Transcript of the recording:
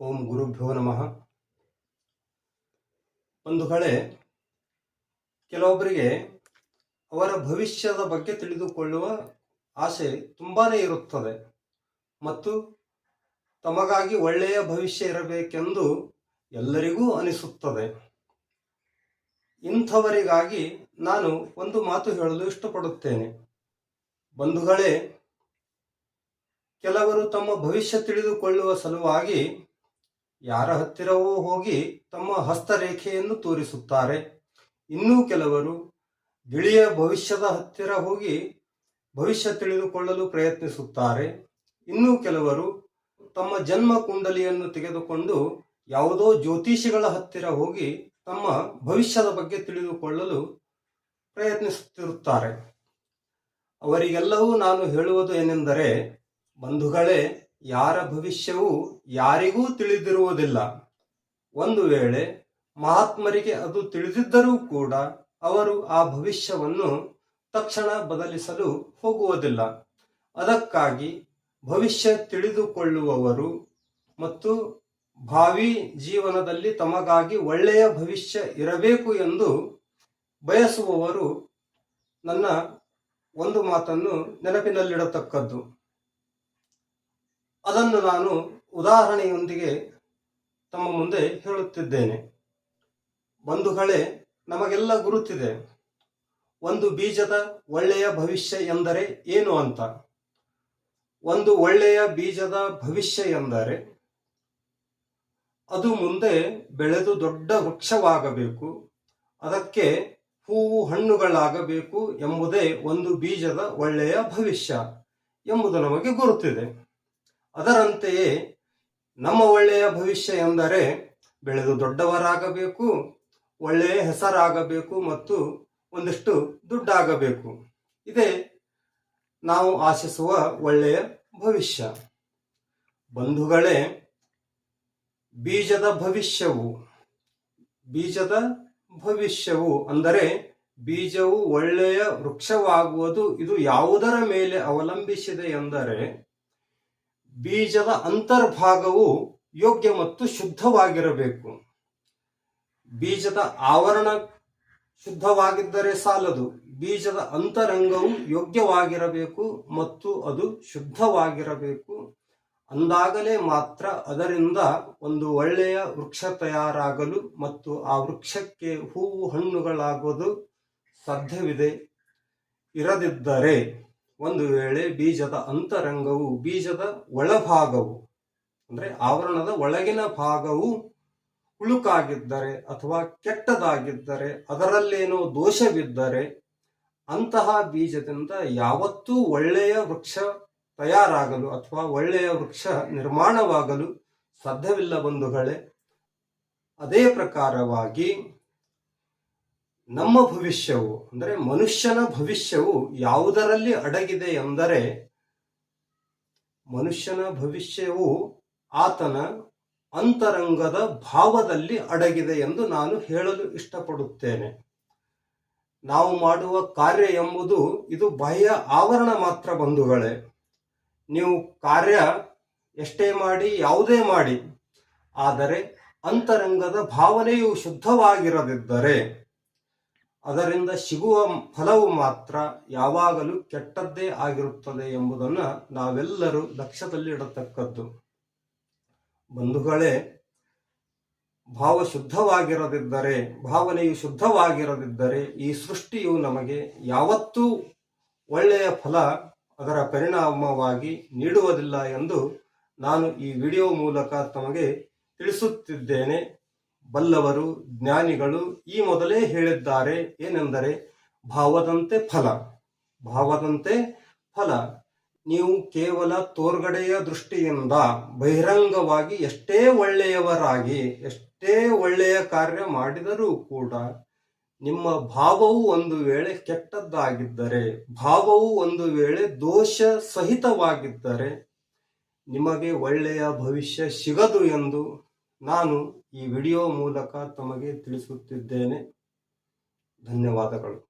ಓಂ ಗುರುಭ್ಯೋ ನಮಃ. ಬಂಧುಗಳೇ ಕೆಲವೊಬ್ಬರಿಗೆ ಅವರ ಭವಿಷ್ಯದ ಬಗ್ಗೆ ತಿಳಿದುಕೊಳ್ಳುವ ಆಸೆ ತುಂಬಾ ಇರುತ್ತದೆ. ಮತ್ತು ತಮಗಾಗಿ ಒಳ್ಳೆಯ ಭವಿಷ್ಯ ಇರಬೇಕೆಂದು ಎಲ್ಲರಿಗೂ ಅನಿಸುತ್ತದೆ. ಇಂಥವರಿಗಾಗಿ ನಾನು ಒಂದು ಮಾತು ಹೇಳಲು ಇಷ್ಟಪಡುತ್ತೇನೆ. ಬಂಧುಗಳೇ, ಕೆಲವರು ತಮ್ಮ ಭವಿಷ್ಯ ತಿಳಿದುಕೊಳ್ಳುವ ಸಲುವಾಗಿ ಯಾರ ಹತ್ತಿರವೂ ಹೋಗಿ ತಮ್ಮ ಹಸ್ತರೇಖೆಯನ್ನು ತೋರಿಸುತ್ತಾರೆ. ಇನ್ನೂ ಕೆಲವರು ಬಿಳಿಯ ಭವಿಷ್ಯದ ಹತ್ತಿರ ಹೋಗಿ ಭವಿಷ್ಯ ತಿಳಿದುಕೊಳ್ಳಲು ಪ್ರಯತ್ನಿಸುತ್ತಾರೆ. ಇನ್ನೂ ಕೆಲವರು ತಮ್ಮ ಜನ್ಮ ಕುಂಡಲಿಯನ್ನು ತೆಗೆದುಕೊಂಡು ಯಾವುದೋ ಜ್ಯೋತಿಷಿಗಳ ಹತ್ತಿರ ಹೋಗಿ ತಮ್ಮ ಭವಿಷ್ಯದ ಬಗ್ಗೆ ತಿಳಿದುಕೊಳ್ಳಲು ಪ್ರಯತ್ನಿಸುತ್ತಿರುತ್ತಾರೆ. ಅವರಿಗೆಲ್ಲವೂ ನಾನು ಹೇಳುವುದು ಏನೆಂದರೆ, ಬಂಧುಗಳೇ ಯಾರ ಭವಿಷ್ಯವು ಯಾರಿಗೂ ತಿಳಿದಿರುವುದಿಲ್ಲ. ಒಂದು ವೇಳೆ ಮಹಾತ್ಮರಿಗೆ ಅದು ತಿಳಿದಿದ್ದರೂ ಕೂಡ ಅವರು ಆ ಭವಿಷ್ಯವನ್ನು ತಕ್ಷಣ ಬದಲಿಸಲು ಹೋಗುವುದಿಲ್ಲ. ಅದಕ್ಕಾಗಿ ಭವಿಷ್ಯ ತಿಳಿದುಕೊಳ್ಳುವವರು ಮತ್ತು ಭಾವಿ ಜೀವನದಲ್ಲಿ ತಮಗಾಗಿ ಒಳ್ಳೆಯ ಭವಿಷ್ಯ ಇರಬೇಕು ಎಂದು ಬಯಸುವವರು ನನ್ನ ಒಂದು ಮಾತನ್ನು ನೆನಪಿನಲ್ಲಿಡತಕ್ಕದ್ದು. ಅದನ್ನು ನಾನು ಉದಾಹರಣೆಯೊಂದಿಗೆ ತಮ್ಮ ಮುಂದೆ ಹೇಳುತ್ತಿದ್ದೇನೆ. ಬಂಧುಗಳೇ ನಮಗೆಲ್ಲ ಗುರುತಿದೆ. ಒಂದು ಬೀಜದ ಒಳ್ಳೆಯ ಭವಿಷ್ಯ ಎಂದರೆ ಏನು ಅಂತ. ಒಂದು ಒಳ್ಳೆಯ ಬೀಜದ ಭವಿಷ್ಯ ಎಂದರೆ ಅದು ಮುಂದೆ ಬೆಳೆದು ದೊಡ್ಡ ವೃಕ್ಷವಾಗಬೇಕು. ಅದಕ್ಕೆ ಹೂವು ಹಣ್ಣುಗಳಾಗಬೇಕು ಎಂಬುದೇ ಒಂದು ಬೀಜದ ಒಳ್ಳೆಯ ಭವಿಷ್ಯ ಎಂಬುದು ನಮಗೆ ಗುರುತಿದೆ. ಅದರಂತೆಯೇ ನಮ್ಮ ಒಳ್ಳೆಯ ಭವಿಷ್ಯ ಎಂದರೆ ಬೆಳೆದು ದೊಡ್ಡವರಾಗಬೇಕು, ಒಳ್ಳೆಯ ಹೆಸರಾಗಬೇಕು ಮತ್ತು ಒಂದಿಷ್ಟು ದುಡ್ಡಾಗಬೇಕು. ಇದೇ ನಾವು ಆಶಿಸುವ ಒಳ್ಳೆಯ ಭವಿಷ್ಯ. ಬಂಧುಗಳೇ, ಬೀಜದ ಭವಿಷ್ಯವು ಬೀಜದ ಭವಿಷ್ಯವು ಅಂದರೆ ಬೀಜವು ಒಳ್ಳೆಯ ವೃಕ್ಷವಾಗುವುದು ಇದು ಯಾವುದರ ಮೇಲೆ ಅವಲಂಬಿಸಿದೆ ಎಂದರೆ ಬೀಜದ ಅಂತರ್ಭಾಗವು ಯೋಗ್ಯ ಮತ್ತು ಶುದ್ಧವಾಗಿರಬೇಕು. ಬೀಜದ ಆವರಣ ಶುದ್ಧವಾಗಿದ್ದರೆ ಸಾಲದು. ಬೀಜದ ಅಂತರಂಗವು ಯೋಗ್ಯವಾಗಿರಬೇಕು ಮತ್ತು ಅದು ಶುದ್ಧವಾಗಿರಬೇಕು. ಅಂದಾಗಲೇ ಮಾತ್ರ ಅದರಿಂದ ಒಂದು ಒಳ್ಳೆಯ ವೃಕ್ಷ ತಯಾರಾಗಲು ಮತ್ತು ಆ ವೃಕ್ಷಕ್ಕೆ ಹೂವು ಹಣ್ಣುಗಳಾಗೋದು ಸಾಧ್ಯವಿದೆ. ಇರದಿದ್ದರೆ ಒಂದು ವೇಳೆ ಬೀಜದ ಅಂತರಂಗವು, ಬೀಜದ ಒಳಭಾಗವು, ಅಂದರೆ ಆವರಣದ ಒಳಗಿನ ಭಾಗವು ಹುಳುಕಾಗಿದ್ದರೆ ಅಥವಾ ಕೆಟ್ಟದಾಗಿದ್ದರೆ, ಅದರಲ್ಲೇನೋ ದೋಷವಿದ್ದರೆ, ಅಂತಹ ಬೀಜದಿಂದ ಯಾವತ್ತೂ ಒಳ್ಳೆಯ ವೃಕ್ಷ ತಯಾರಾಗಲು ಅಥವಾ ಒಳ್ಳೆಯ ವೃಕ್ಷ ನಿರ್ಮಾಣವಾಗಲು ಸಾಧ್ಯವಿಲ್ಲ ಬಂಧುಗಳೇ. ಅದೇ ಪ್ರಕಾರವಾಗಿ ನಮ್ಮ ಭವಿಷ್ಯವು, ಅಂದರೆ ಮನುಷ್ಯನ ಭವಿಷ್ಯವು ಯಾವುದರಲ್ಲಿ ಅಡಗಿದೆ ಎಂದರೆ ಮನುಷ್ಯನ ಭವಿಷ್ಯವು ಆತನ ಅಂತರಂಗದ ಭಾವದಲ್ಲಿ ಅಡಗಿದೆ ಎಂದು ನಾನು ಹೇಳಲು ಇಷ್ಟಪಡುತ್ತೇನೆ. ನಾವು ಮಾಡುವ ಕಾರ್ಯ ಎಂಬುದು ಇದು ಬಾಹ್ಯ ಆವರಣ ಮಾತ್ರ ಬಂಧುಗಳೇ. ನೀವು ಕಾರ್ಯ ಎಷ್ಟೇ ಮಾಡಿ, ಯಾವುದೇ ಮಾಡಿ, ಆದರೆ ಅಂತರಂಗದ ಭಾವನೆಯು ಶುದ್ಧವಾಗಿರದಿದ್ದರೆ ಅದರಿಂದ ಸಿಗುವ ಫಲವು ಮಾತ್ರ ಯಾವಾಗಲೂ ಕೆಟ್ಟದ್ದೇ ಆಗಿರುತ್ತದೆ ಎಂಬುದನ್ನು ನಾವೆಲ್ಲರೂ ಲಕ್ಷ್ಯದಲ್ಲಿ ಇಡತಕ್ಕದ್ದು. ಬಂಧುಗಳೇ, ಭಾವ ಶುದ್ಧವಾಗಿರದಿದ್ದರೆ, ಭಾವನೆಯು ಶುದ್ಧವಾಗಿರದಿದ್ದರೆ ಈ ಸೃಷ್ಟಿಯು ನಮಗೆ ಯಾವತ್ತೂ ಒಳ್ಳೆಯ ಫಲ ಅದರ ಪರಿಣಾಮವಾಗಿ ನೀಡುವುದಿಲ್ಲ ಎಂದು ನಾನು ಈ ವಿಡಿಯೋ ಮೂಲಕ ತಮಗೆ ತಿಳಿಸುತ್ತಿದ್ದೇನೆ. ಬಲ್ಲವರು, ಜ್ಞಾನಿಗಳು ಈ ಮೊದಲೇ ಹೇಳಿದ್ದಾರೆ ಏನೆಂದರೆ ಭಾವದಂತೆ ಫಲ. ಭಾವದಂತೆ ಫಲ. ನೀವು ಕೇವಲ ತೋರ್ಗಡೆಯ ದೃಷ್ಟಿಯಿಂದ ಬಹಿರಂಗವಾಗಿ ಎಷ್ಟೇ ಒಳ್ಳೆಯವರಾಗಿ, ಎಷ್ಟೇ ಒಳ್ಳೆಯ ಕಾರ್ಯ ಮಾಡಿದರೂ ಕೂಡ ನಿಮ್ಮ ಭಾವವು ಒಂದು ವೇಳೆ ಕೆಟ್ಟದ್ದಾಗಿದ್ದರೆ, ಭಾವವು ಒಂದು ವೇಳೆ ದೋಷ ಸಹಿತವಾಗಿದ್ದರೆ ನಿಮಗೆ ಒಳ್ಳೆಯ ಭವಿಷ್ಯ ಸಿಗದು ಎಂದು ನಾನು ಈ ವಿಡಿಯೋ ಮೂಲಕ ತಮಗೆ ತಿಳಿಸುತ್ತಿದ್ದೇನೆ. ಧನ್ಯವಾದಗಳು.